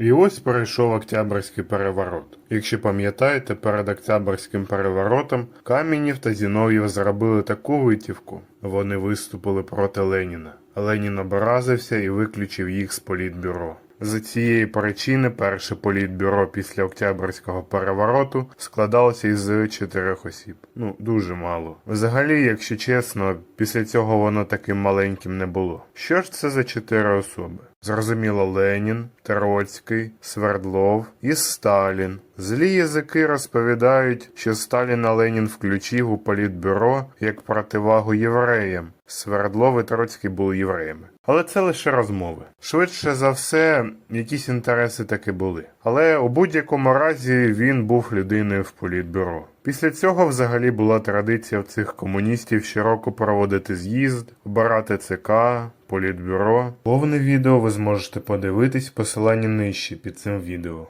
І ось пройшов Октябрьський переворот. Якщо пам'ятаєте, перед Октябрьським переворотом Камінів та Зінов'єв зробили таку витівку. Вони виступили проти Леніна. Ленін образився і виключив їх з політбюро. З цієї причини перше політбюро після Октябрьського перевороту складалося із чотирьох осіб. Ну, дуже мало. Взагалі, якщо чесно, після цього воно таким маленьким не було. Що ж це за чотири особи? Зрозуміло, Ленін, Троцький, Свердлов і Сталін. Злі язики розповідають, що Сталіна Ленін включив у політбюро як противагу євреям. Свердлов і Троцький були євреями. Але це лише розмови. Швидше за все, якісь інтереси таки були. Але у будь-якому разі він був людиною в політбюро. Після цього взагалі була традиція в цих комуністів щороку проводити з'їзд, обирати ЦК, політбюро. Повне відео ви зможете подивитись в посиланні нижче під цим відео.